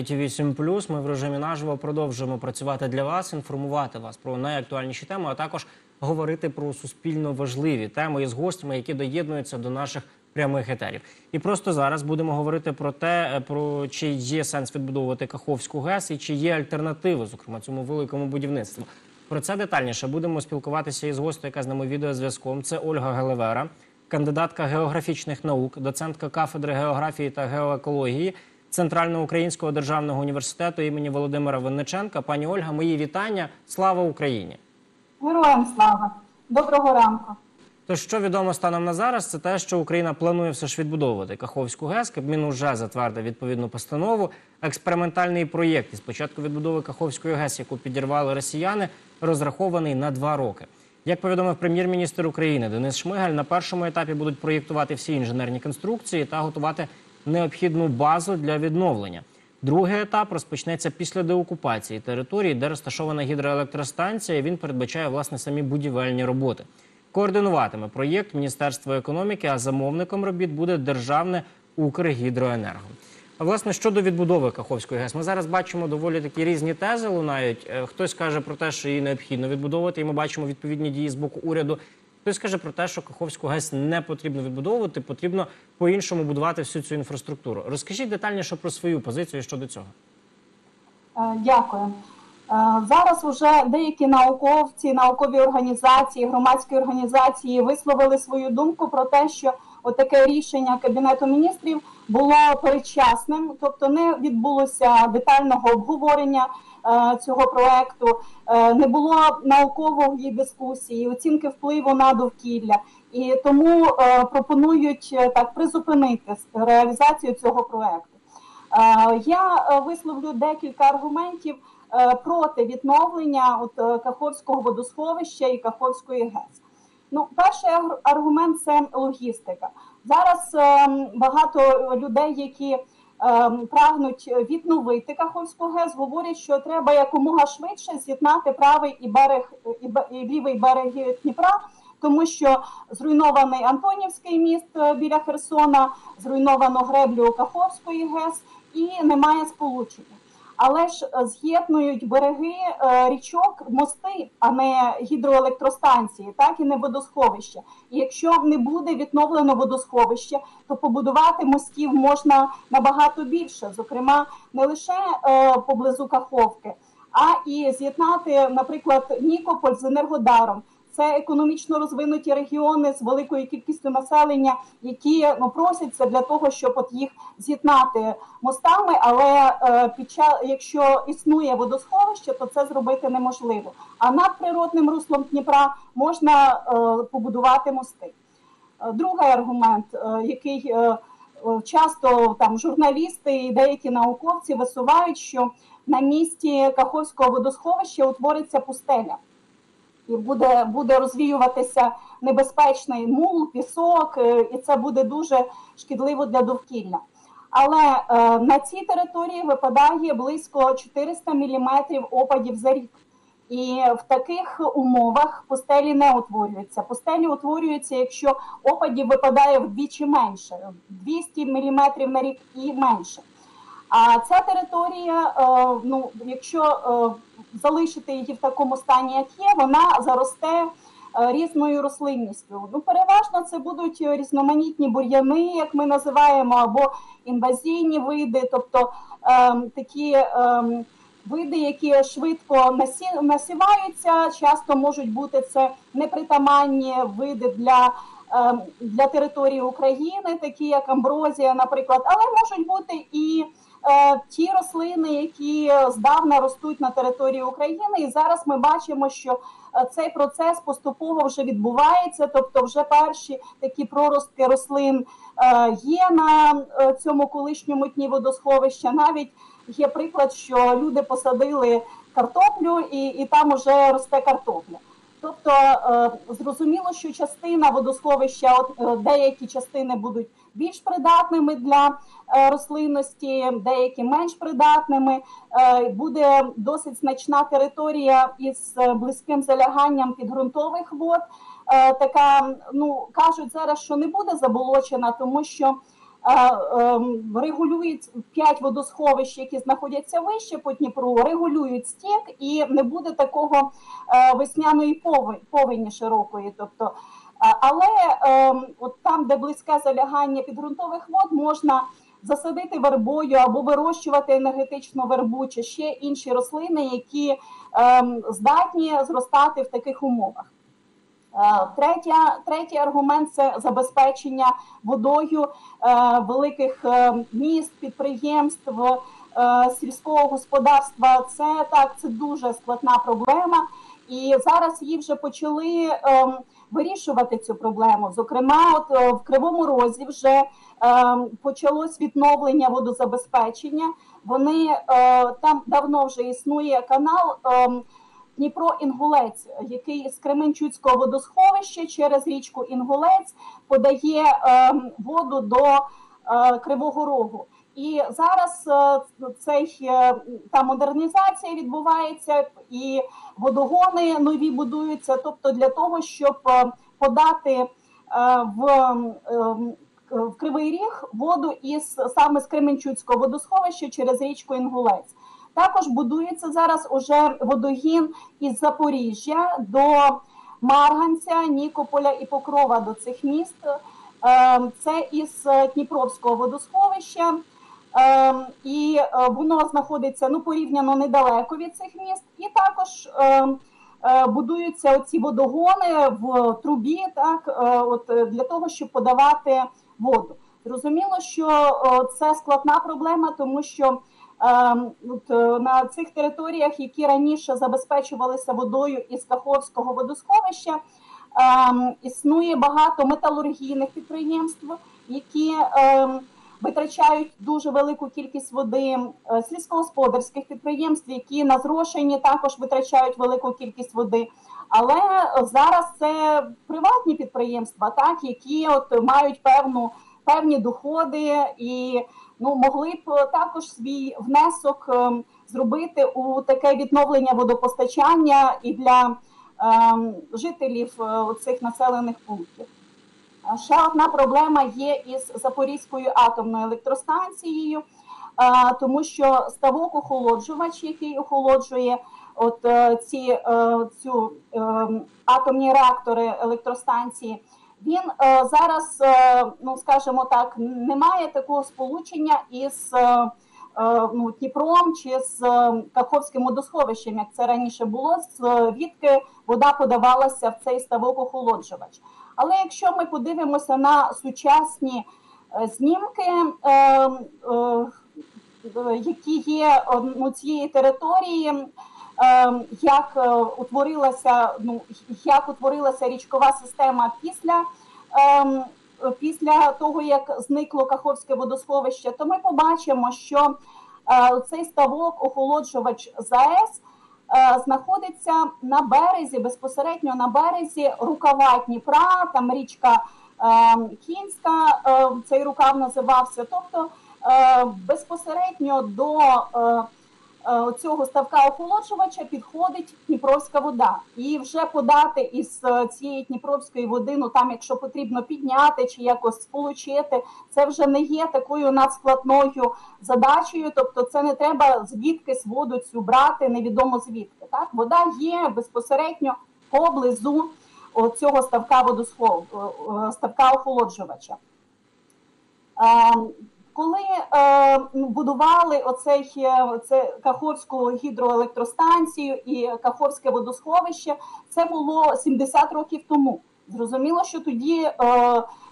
ITV 7 Ми в режимі наживо продовжуємо працювати для вас, інформувати вас про найактуальніші теми, а також говорити про суспільно важливі теми із гостями, які доєднуються до наших прямих етерів. І просто зараз будемо говорити про те, е, про чи є сенс відбудовувати Каховську ГЕС і чи є альтернативи, зокрема цьому великому будівництву. Про це детальніше будемо спілкуватися із гостю, яка з нами відеозв'язком. Це Ольга Гелевера, кандидатка географічних наук, доцентка кафедри географії та геоекології Центрального українського державного університету імені Володимира Винниченка. Пані Ольга, мої вітання. Слава Україні! Героям слава! Доброго ранку! То що відомо станом на зараз, це те, що Україна планує все ж відбудовувати Каховську ГЕС. Кабмін уже затвердив відповідну постанову. Експериментальний проєкт із початку відбудови Каховської ГЕС, яку підірвали росіяни, розрахований на два роки. Як повідомив прем'єр-міністр України Денис Шмигаль, на першому етапі будуть проєктувати всі інженерні конструкції та готувати необхідну базу для відновлення. Другий етап розпочнеться після деокупації території, де розташована гідроелектростанція. Він передбачає власне самі будівельні роботи. Координуватиме проєкт Міністерство економіки, а замовником робіт буде державне Укргідроенерго. А власне щодо відбудови Каховської ГЕС, ми зараз бачимо доволі такі різні тези лунають. Е, Хтось каже про те, що її необхідно відбудовувати, і ми бачимо відповідні дії з боку уряду. Хтось каже про те, що Каховську ГЕС не потрібно відбудовувати, потрібно по-іншому будувати всю цю інфраструктуру. Розкажіть детальніше про свою позицію щодо цього. Е, Дякую. Е, Зараз вже деякі науковці, наукові організації, громадські організації висловили свою думку про те, що отаке рішення Кабінету міністрів було передчасним, тобто не відбулося детального обговорення цього проекту, е, не було наукової дискусії, оцінки впливу на довкілля. І тому е, пропонують е, так призупинити реалізацію цього проекту. Е, Я е, висловлю декілька аргументів е, проти відновлення от е, Каховського водосховища і Каховської ГЕС. Ну, перший аргумент це логістика. Зараз ем, багато людей, які прагнуть відновити Каховську ГЕС, говорять, що треба якомога швидше з'єднати правий і берег і і лівий берег Дніпра, тому що зруйнований Антонівський міст е, біля Херсона, зруйновано греблю Каховської ГЕС і немає сполучення. Але ж е, з'єднують береги е, річок, мости, а не гідроелектростанції, так і не водосховища. І якщо не буде відновлено водосховище, то побудувати мостів можна набагато більше, зокрема не лише е, поблизу Каховки, а і з'єднати, наприклад, Нікополь з Енергодаром. Це економічно розвинуті регіони з великою кількістю населення, які ну просяться для того, щоб от їх з'єднати мостами. Але е, під час, якщо існує водосховище, то це зробити неможливо. А над природним руслом Дніпра можна е, побудувати мости. Е, Другий аргумент, е, який е, часто там журналісти і деякі науковці висувають, що на місці Каховського водосховища утвориться пустеля і буде, буде розвіюватися небезпечний мул, пісок, е, і це буде дуже шкідливо для довкілля. Але е, на цій території випадає близько 400 мм опадів за рік. І в таких умовах пустелі не утворюються. Пустелі утворюються, якщо опадів випадає вдвічі менше 200 мм на рік і менше. А ця територія, е, ну якщо е, залишити її в такому стані, як є, вона заросте е, різною рослинністю. Ну, переважно це будуть різноманітні бур'яни, як ми називаємо, або інвазійні види, тобто е, такі. Е, Види, які швидко насі- насіваються, часто можуть бути це непритаманні види для, для території України, такі як амброзія, наприклад, але можуть бути і е, ті рослини, які здавна ростуть на території України. І зараз ми бачимо, що е, цей процес поступово вже відбувається, тобто вже перші такі проростки рослин е, є на цьому колишньому дні водосховища. Навіть є приклад, що люди посадили картоплю, і, і там уже росте картопля. Тобто е, зрозуміло, що частина водосховища, от е, деякі частини будуть більш придатними для е, рослинності, деякі менш придатними. Буде досить значна територія із близьким заляганням підґрунтових вод. Така, ну кажуть зараз, що не буде заболочена, тому що регулюють п'ять водосховищ, які знаходяться вище по Дніпру, регулюють стік, і не буде такого е, весняної повені широкої. Тобто, але ем, от там, де близьке залягання підґрунтових вод, можна засадити вербою або вирощувати енергетичну вербу чи ще інші рослини, які ем, здатні зростати в таких умовах. Е, Третя, третій аргумент це забезпечення водою е, великих е, міст, підприємств, сільського господарства. Це так, це дуже складна проблема, і зараз її вже почали е, вирішувати цю проблему. Зокрема, от в Кривому Розі вже е, почалось відновлення водозабезпечення. Вони там давно вже існує канал. Е, Дніпро Інгулець, який з Кременчуцького водосховища через річку Інгулець подає е, воду до е, Кривого Рогу. І зараз е, цей е, та модернізація відбувається, і водогони нові будуються. Тобто для того, щоб подати в, в Кривий Ріг воду із саме з Кременчуцького водосховища через річку Інгулець. Також будується зараз уже водогін із Запоріжжя до Марганця, Нікополя і Покрова до цих міст. Е, Це із Дніпровського водосховища, Е, і е, воно знаходиться ну порівняно недалеко від цих міст. І також е, е, будуються оці водогони в трубі, так е, от е, для того, щоб подавати воду. Зрозуміло, що е, це складна проблема, тому що Ем, е, на цих територіях, які раніше забезпечувалися водою із Каховського водосховища, ем, існує багато металургійних підприємств, які ем, витрачають дуже велику кількість води, е, сільськогосподарських підприємств, які на зрошенні також витрачають велику кількість води. Але зараз це приватні підприємства, так які от мають певну певні доходи і ну могли б е, також свій внесок е, зробити у таке відновлення водопостачання і для е, жителів е, цих населених пунктів. Ще одна проблема є із Запорізькою атомною електростанцією, е, тому що ставок охолоджувач, який охолоджує от ці цю е, атомні реактори електростанції. Він е, зараз, е, ну скажімо так, не має такого сполучення із е, ну, Дніпром чи з Каховським водосховищем, як це раніше було, звідки вода подавалася в цей ставок охолоджувач. Але якщо ми подивимося на сучасні знімки, е, е, е, які є ну, цієї території, як е, утворилася, ну як утворилася річкова система після. ем, Після того, як зникло Каховське водосховище, то ми побачимо, що е, цей ставок охолоджувач ЗАЕС е, знаходиться на березі, безпосередньо на березі рукава Дніпра, там річка е, Кінська, цей рукав називався. Тобто безпосередньо до цього ставка охолоджувача підходить Дніпровська вода. І вже подати із е, цієї Дніпровської води, ну там, якщо потрібно підняти чи якось сполучити, це вже не є такою надскладною задачею. Тобто, це не треба звідкись воду цю брати, невідомо звідки. Так, вода є безпосередньо поблизу цього ставка водосхов, е, ставка охолоджувача. Коли е, будували оцей е, це Каховську гідроелектростанцію і Каховське водосховище, це було 70 років тому. Зрозуміло, що тоді е,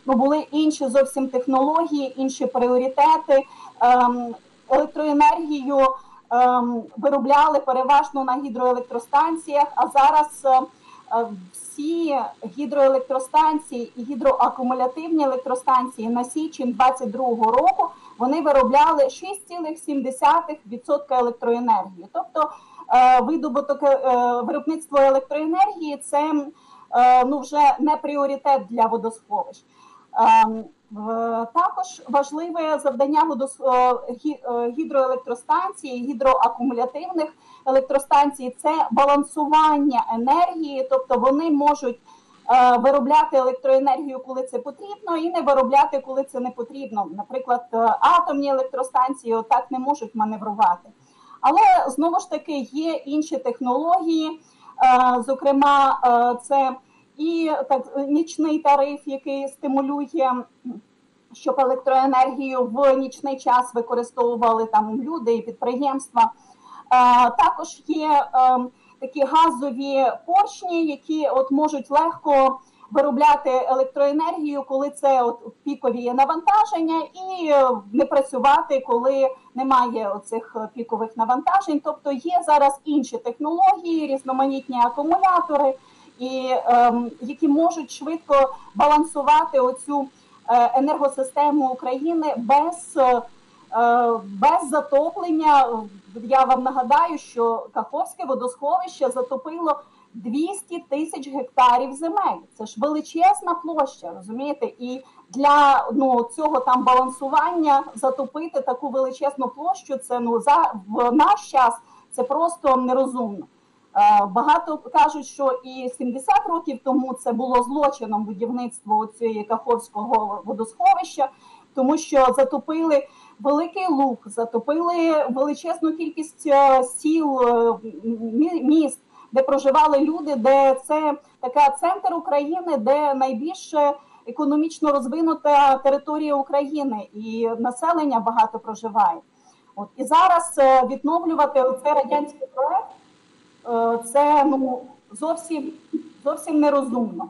ну, були інші зовсім технології, інші пріоритети. Е, електроенергію е, виробляли переважно на гідроелектростанціях, а зараз е, всі гідроелектростанції і гідроакумулятивні електростанції на січень 22-го року вони виробляли 6,7% електроенергії. Тобто е, видобуток е, виробництво електроенергії це е, ну вже не пріоритет для водосховищ. Також важливе завдання гідроелектростанцій, гідроакумулятивних електростанцій це балансування енергії, тобто вони можуть е, виробляти електроенергію, коли це потрібно, і не виробляти, коли це не потрібно. Наприклад, е, атомні електростанції отак не можуть маневрувати. Але знову ж таки є інші технології, е, зокрема, це і так нічний тариф, який стимулює, щоб електроенергію в нічний час використовували там люди і підприємства. Е, Також є е, такі газові поршні, які от можуть легко виробляти електроенергію, коли це от пікові навантаження, і е, не працювати, коли немає оцих е, пікових навантажень. Тобто є зараз інші технології, різноманітні акумулятори, і ем, які можуть швидко балансувати оцю енергосистему України без. Е, без затоплення. Я вам нагадаю, що Каховське водосховище затопило 200 тисяч гектарів земель. Це ж величезна площа, розумієте? І для ну цього там балансування затопити таку величезну площу. Це ну за в наш час це просто нерозумно. Е, Багато кажуть, що і 70 років тому це було злочином будівництво цієї Каховського водосховища, тому що затопили великий луг, затопили величезну кількість е, сіл, е, міст, де проживали люди, де це така центр України, де найбільше економічно розвинута територія України, і населення багато проживає. От і зараз е, відновлювати цей радянський проект це ну зовсім зовсім нерозумно.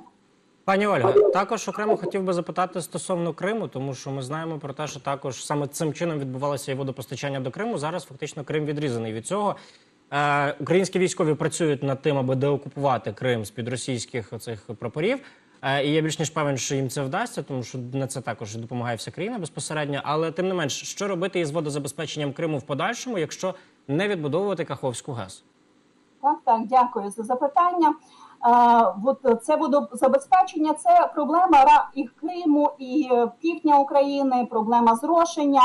Пані Ольга, також окремо хотів би запитати стосовно Криму, тому що ми знаємо про те, що також саме цим чином відбувалося і водопостачання до Криму. Зараз фактично Крим відрізаний від цього. Е, українські військові працюють над тим, аби деокупувати Крим з під російських оцих прапорів. Е, і я більш ніж певен, що їм це вдасться, тому що на це також допомагає вся країна безпосередньо. Але тим не менш, що робити із водозабезпеченням Криму в подальшому, якщо не відбудовувати Каховську ГЕС? Так, так, дякую за запитання. Е, от це водозабезпечення це проблема і Криму, і е, півдня України, проблема зрошення.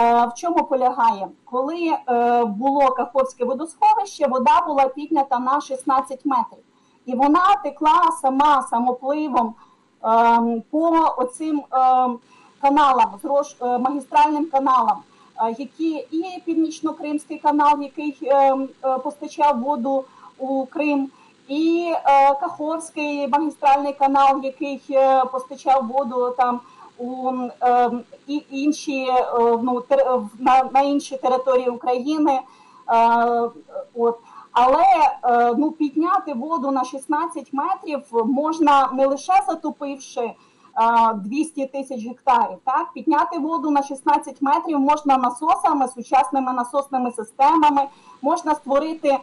Е, В чому полягає? Коли е, було Каховське водосховище, вода була піднята на 16 метрів, і вона текла сама самопливом ем, по оцим ем, каналам, е, магістральним каналам, е, які і Північно-Кримський канал, який ем, е, постачав воду у Крим, і е, Каховський магістральний канал, який е, постачав воду там у е, і інші ну, на, на інші території України. От. Але ну, підняти воду на 16 метрів можна не лише затопивши е, 200 тисяч гектарів. Так? Підняти воду на 16 метрів можна насосами, сучасними насосними системами, можна створити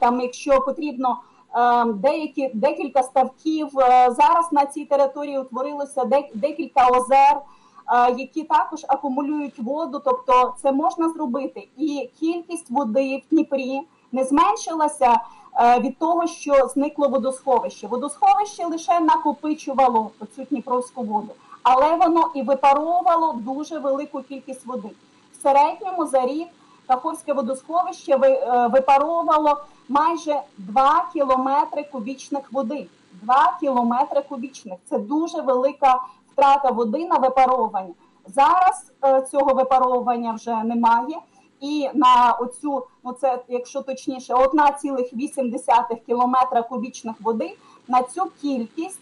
там, якщо потрібно. Е, Деякі декілька ставків Е, зараз на цій території утворилося декілька озер, е, які також акумулюють воду. Тобто це можна зробити, і кількість води в Дніпрі не зменшилася е, від того, що зникло водосховище. Водосховище лише накопичувало цю Дніпровську воду, але воно і випаровувало дуже велику кількість води. В середньому за рік Каховське водосховище ви- е, випаровувало майже 2 кілометри кубічних води. 2 кілометри кубічних це дуже велика втрата води на випаровування. Зараз е, цього випаровування вже немає. І на оцю, ну це якщо точніше, 1,8 кілометра кубічних води на цю кількість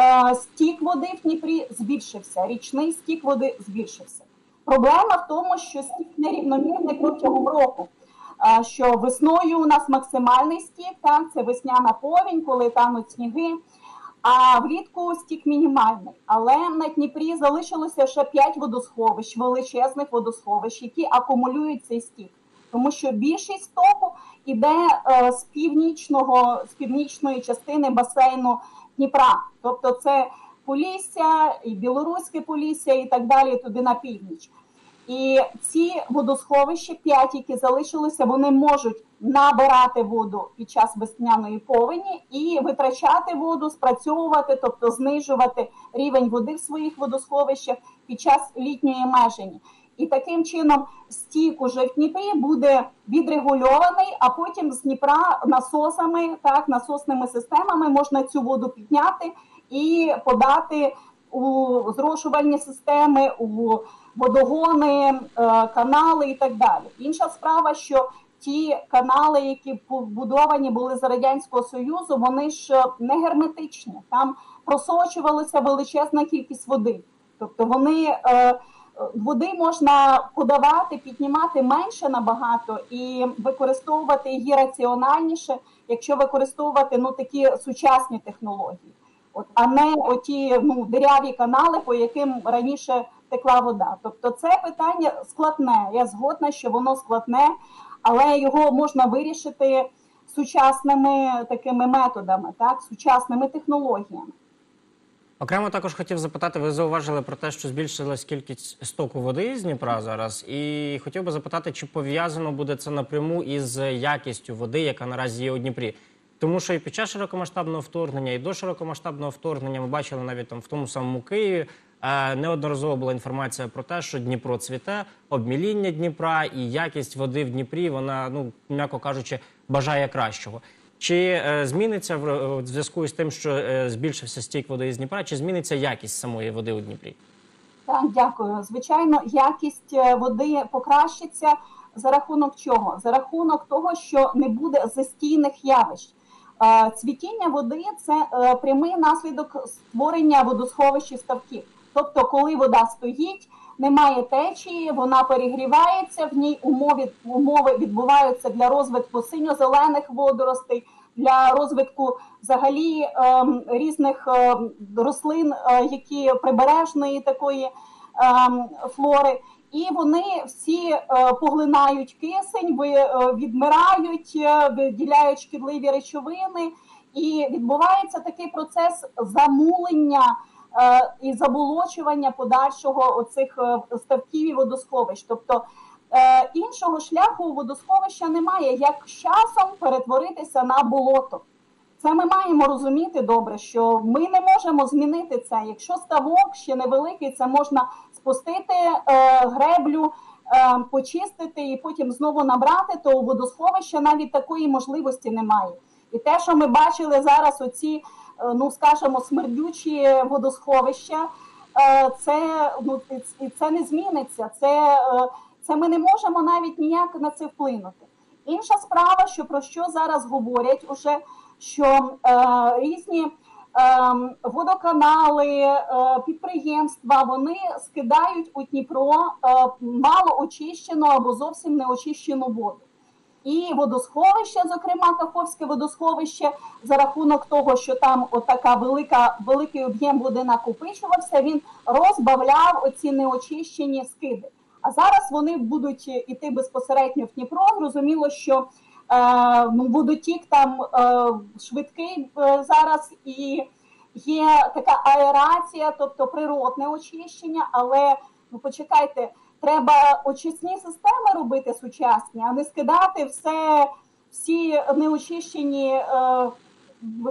е, стік води в Дніпрі збільшився. Річний стік води збільшився. Проблема в тому, що стік нерівномірний протягом року. Що весною у нас максимальний стік, так, це весняна повінь, коли тануть сніги. А влітку стік мінімальний. Але на Дніпрі залишилося ще 5 водосховищ, величезних водосховищ, які акумулюють цей стік. Тому що більшість стоку йде е, з північного, з північної частини басейну Дніпра. Тобто це Полісся, і Білоруське Полісся, і так далі, туди на північ. І ці водосховища, п'ять, які залишилися, вони можуть набирати воду під час весняної повені і витрачати воду, спрацьовувати, тобто знижувати рівень води в своїх водосховищах під час літньої межені. І таким чином стік уже в Дніпрі буде відрегульований, а потім з Дніпра насосами, так, насосними системами можна цю воду підняти і подати у зрошувальні системи, у водогони, е, канали і так далі. Інша справа, що ті канали, які побудовані були за радянського союзу, вони ж не герметичні. Там просочувалася величезна кількість води. Тобто вони е, води можна подавати, піднімати менше набагато і використовувати її раціональніше, якщо використовувати ну такі сучасні технології, от а не оті ну диряві канали, по яким раніше текла вода. Тобто, це питання складне. Я згодна, що воно складне, але його можна вирішити сучасними такими методами, так сучасними технологіями. Окремо також хотів запитати, ви зауважили про те, що збільшилась кількість стоку води з Дніпра зараз, і хотів би запитати, чи пов'язано буде це напряму із якістю води, яка наразі є у Дніпрі. Тому що і під час широкомасштабного вторгнення, і до широкомасштабного вторгнення ми бачили навіть там в тому самому Києві. е, Неодноразово була інформація про те, що Дніпро цвіте, обміління Дніпра і якість води в Дніпрі, вона, ну м'яко кажучи, бажає кращого. Чи е, зміниться в, е, зв'язку з тим, що збільшився стік води із Дніпра, чи зміниться якість самої води у Дніпрі? Так, дякую. Звичайно, якість води покращиться за рахунок чого? За рахунок того, що не буде застійних явищ. Е, Цвітіння води це е, прямий наслідок створення водосховищ і ставків. Тобто, коли вода стоїть, немає течії, вона перегрівається, в ній умови, умови відбуваються для розвитку синьо-зелених водоростей, для розвитку взагалі ем, різних ем, рослин, е, які прибережної такої ем, флори. І вони всі е, поглинають кисень, е, відмирають, е, виділяють шкідливі речовини, і відбувається такий процес замулення і заболочування подальшого оцих ставків і водосховищ. Тобто іншого шляху у водосховища немає, як з часом перетворитися на болото. Це ми маємо розуміти добре, що ми не можемо змінити це. Якщо ставок ще невеликий, це можна спустити е, греблю, е, почистити і потім знову набрати, то у водосховища навіть такої можливості немає. І те, що ми бачили зараз, оці, е, ну скажімо, смердючі водосховища, це ну і це не зміниться. Це, це ми не можемо навіть ніяк на це вплинути. Інша справа, що про що зараз говорять уже що е, різні водоканали, е, підприємства вони скидають у Дніпро е, мало очищену або зовсім не очищену воду. І водосховище, зокрема Каховське водосховище, за рахунок того, що там отака велика великий об'єм води накопичувався, він розбавляв оці неочищені скиди. А зараз вони будуть іти безпосередньо в Дніпро. Зрозуміло, що Е, водотік там е, швидкий е, зараз і є така аерація, тобто природне очищення, але ну почекайте, треба очисні системи робити сучасні, а не скидати все, всі неочищені е,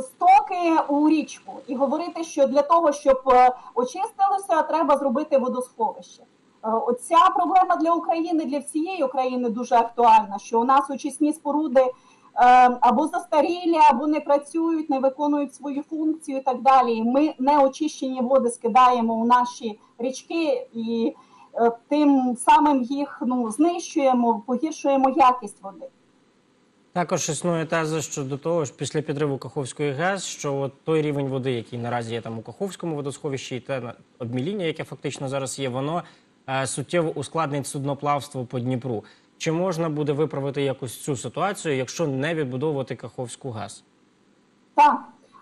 стоки у річку і говорити, що для того, щоб е, очистилося, треба зробити водосховище. Е, Оця проблема для України, для всієї України дуже актуальна, що у нас очисні споруди е, або застарілі, або не працюють, не виконують свою функцію і так далі. Ми неочищені води скидаємо у наші річки і е, тим самим їх ну, знищуємо, погіршуємо якість води. Також існує теза щодо того, що після підриву Каховської ГЕС, що от той рівень води, який наразі є там у Каховському водосховищі, і те обміління, яке фактично зараз є, воно суттєво ускладнить судноплавство по Дніпру. Чи можна буде виправити якось цю ситуацію, якщо не відбудовувати Каховську ГЕС? Так,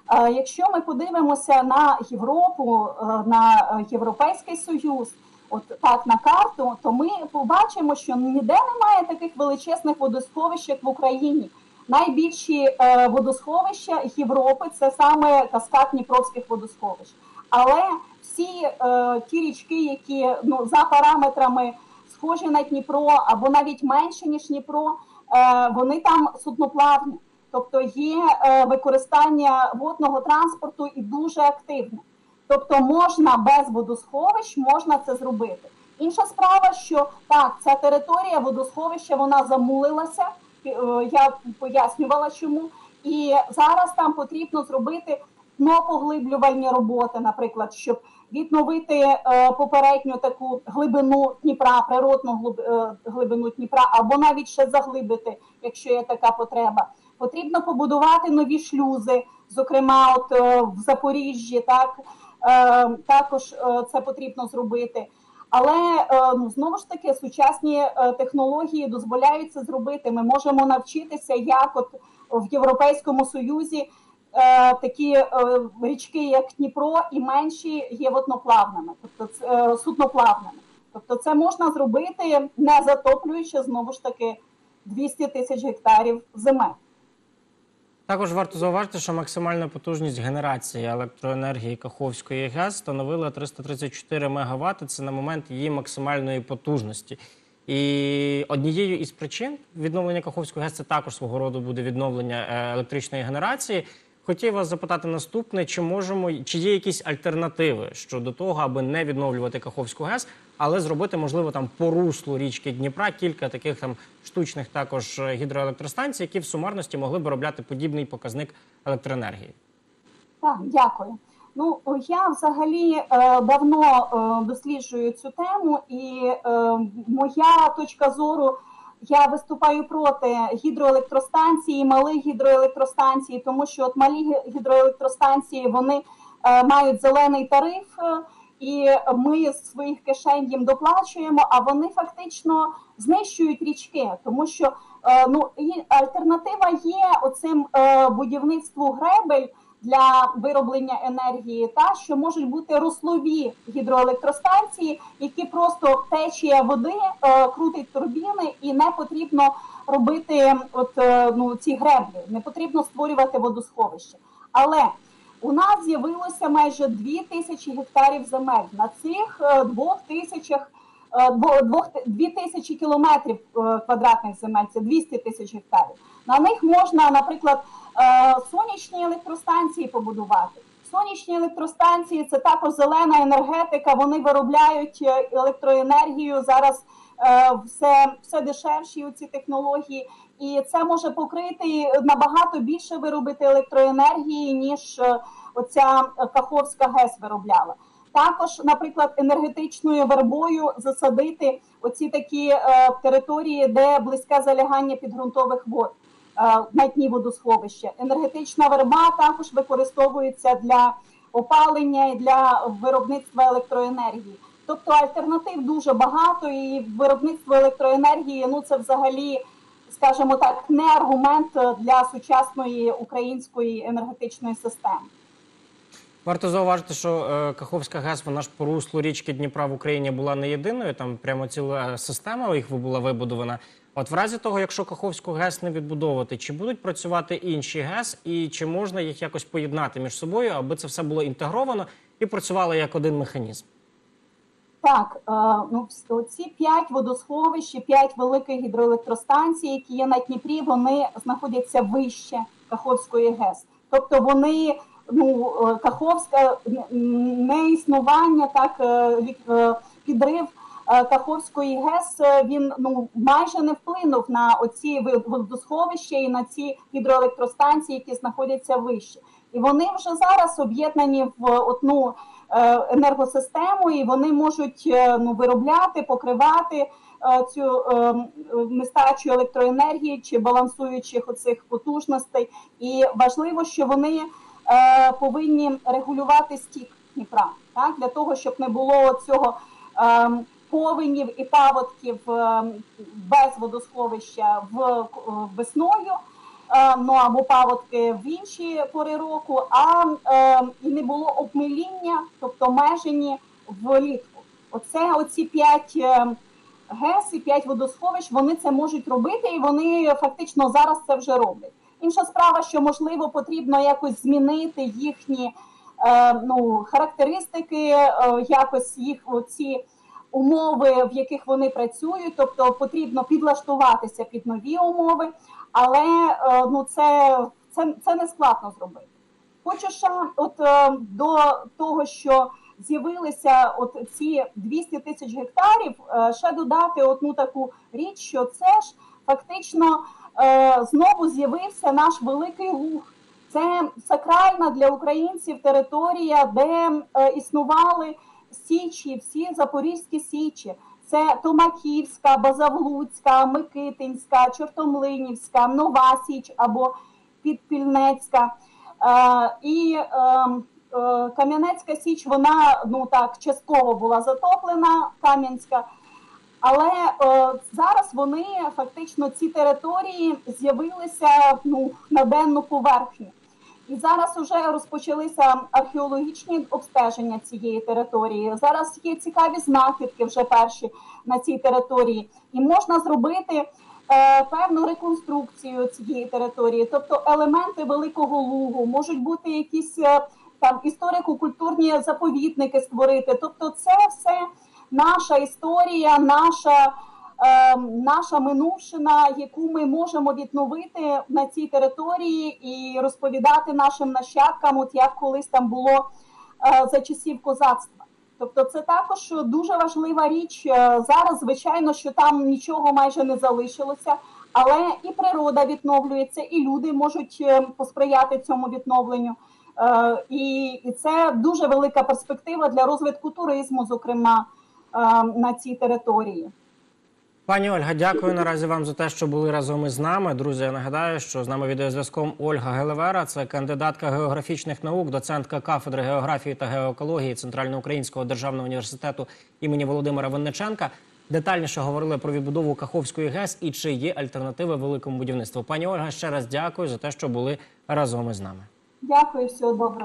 Е, якщо ми подивимося на Європу, е, на е, Європейський Союз, от так на карту, то ми побачимо, що ніде немає таких величезних водосховищ, як в Україні. Найбільші е, водосховища Європи це саме каскад Дніпровських водосховищ. Але всі е, ті річки, які ну за параметрами схожі на Дніпро або навіть менше ніж Дніпро, е, вони там судноплавні. Тобто є е, використання водного транспорту і дуже активне. Тобто можна без водосховищ можна це зробити. Інша справа, що так, ця територія водосховища вона замулилася. Е, Я пояснювала чому. І зараз там потрібно зробити днопоглиблювальні роботи, наприклад, щоб відновити е, попередню таку глибину Дніпра, природну е, глибину Дніпра, або навіть ще заглибити, якщо є така потреба. Потрібно побудувати нові шлюзи, зокрема, от е, в Запоріжжі, так також це потрібно зробити. Але ну знову ж таки сучасні технології дозволяють це зробити. Ми можемо навчитися, як от в Європейському Союзі такі е, річки, як Дніпро, і менші є водноплавними, тобто е, судноплавними. Тобто, це можна зробити не затоплюючи знову ж таки 200 тисяч гектарів земель. Також варто зауважити, що максимальна потужність генерації електроенергії Каховської ГЕС становила 334 МВт. Це на момент її максимальної потужності. І однією із причин відновлення Каховської ГЕС це також свого роду буде відновлення е, електричної генерації. Хотів вас запитати наступне: чи можемо чи є якісь альтернативи щодо того, аби не відновлювати Каховську ГЕС, але зробити можливо там по руслу річки Дніпра кілька таких там штучних також е, гідроелектростанцій, які в сумарності могли б виробляти подібний показник електроенергії. Так, дякую. Ну я взагалі е, давно е, досліджую цю тему, і е, моя точка зору. Я виступаю проти гідроелектростанцій, малих гідроелектростанцій, тому що от малі гідроелектростанції вони е, мають зелений тариф, е, і ми з своїх кишень їм доплачуємо, а вони фактично знищують річки, тому що е, ну і альтернатива є оцим е, будівництву гребель для вироблення енергії, та що можуть бути руслові гідроелектростанції, які просто течія води е, крутить турбіни, і не потрібно робити от е, ну ці греблі, не потрібно створювати водосховище. Але у нас з'явилося майже 2 тисячі гектарів земель. На цих е, двох тисячах е, двох дві тисячі кілометрів е, квадратних земель, це 200 тисяч гектарів. На них можна, наприклад, е, сонячні електростанції побудувати. Сонячні електростанції це також зелена енергетика. Вони виробляють е, електроенергію зараз. е, Все, все дешевші у ці технології, і це може покрити набагато більше виробити електроенергії, ніж оця Каховська ГЕС виробляла. Також, наприклад, енергетичною вербою засадити оці такі е, території, де близьке залягання підґрунтових вод на дні водосховища. Енергетична верба також використовується для опалення і для виробництва електроенергії. Тобто альтернатив дуже багато, і виробництво електроенергії ну це взагалі, скажімо так, не аргумент для сучасної української енергетичної системи. Варто зауважити, що е, Каховська ГЕС, вона ж по руслу річки Дніпра в Україні була не єдиною. Там прямо ціла система їх була вибудована. От в разі того, якщо Каховську ГЕС не відбудовувати, чи будуть працювати інші ГЕС, і чи можна їх якось поєднати між собою, аби це все було інтегровано і працювало як один механізм? Так, е, ну ці п'ять водосховищ, п'ять великих гідроелектростанцій, які є на Дніпрі, вони знаходяться вище Каховської ГЕС. Тобто вони ну е, Каховська м, не існування, так е, підрив Каховської ГЕС е, він ну майже не вплинув на оці ви- водосховища і на ці гідроелектростанції, які знаходяться вище. І вони вже зараз об'єднані в одну е, енергосистему, і вони можуть е, ну, виробляти, покривати е, цю е, нестачу електроенергії чи балансуючих оцих потужностей. І важливо, що вони е, повинні регулювати стік Дніпра, так для того, щоб не було цього. Повенів і паводків е, без водосховища в е, весною, е, ну або паводки в інші пори року, а і не було обмиління, тобто межені влітку. Оце оці п'ять ГЕС і п'ять водосховищ, вони це можуть робити, і вони фактично зараз це вже роблять. Інша справа, що можливо потрібно якось змінити їхні ну, характеристики, якось їх оці умови, в яких вони працюють, тобто потрібно підлаштуватися під нові умови, але е, ну це, це, це не складно зробити. Хочу ще от е, до того, що з'явилися от ці 200 тисяч гектарів, е, ще додати одну таку річ, що це ж фактично знову з'явився наш великий луг. Це сакральна для українців територія, де існували січі, всі запорізькі січі. Це Томаківська, Базавлуцька, Микитинська, Чортомлинівська, Нова Січ або Підпільнецька. Е, і е, е, Кам'янецька Січ, вона ну так частково була затоплена, Кам'янська. Але е, зараз вони фактично ці території з'явилися ну, на денну поверхню. І зараз вже розпочалися археологічні обстеження цієї території. Зараз є цікаві знахідки вже перші на цій території, і можна зробити е, певну реконструкцію цієї території, тобто елементи великого лугу, можуть бути якісь е, там історико-культурні заповідники створити. Тобто, це все наша історія, наша. Е, Наша минувшина, яку ми можемо відновити на цій території і розповідати нашим нащадкам, от як колись там було е, за часів козацтва. Тобто, це також дуже важлива річ. Е, Зараз, звичайно, що там нічого майже не залишилося, але і природа відновлюється, і люди можуть е, посприяти цьому відновленню. І, це дуже велика перспектива для розвитку туризму, зокрема е, на цій території. Пані Ольга, дякую наразі вам за те, що були разом із нами. Друзі, я нагадаю, що з нами відеозв'язком Ольга Гелевера, це кандидатка географічних наук, доцентка кафедри географії та геоекології Центральноукраїнського державного університету імені Володимира Винниченка. Детальніше говорили про відбудову Каховської ГЕС і чи є альтернативи великому будівництву. Пані Ольга, ще раз дякую за те, що були разом із нами. Дякую, всього доброго.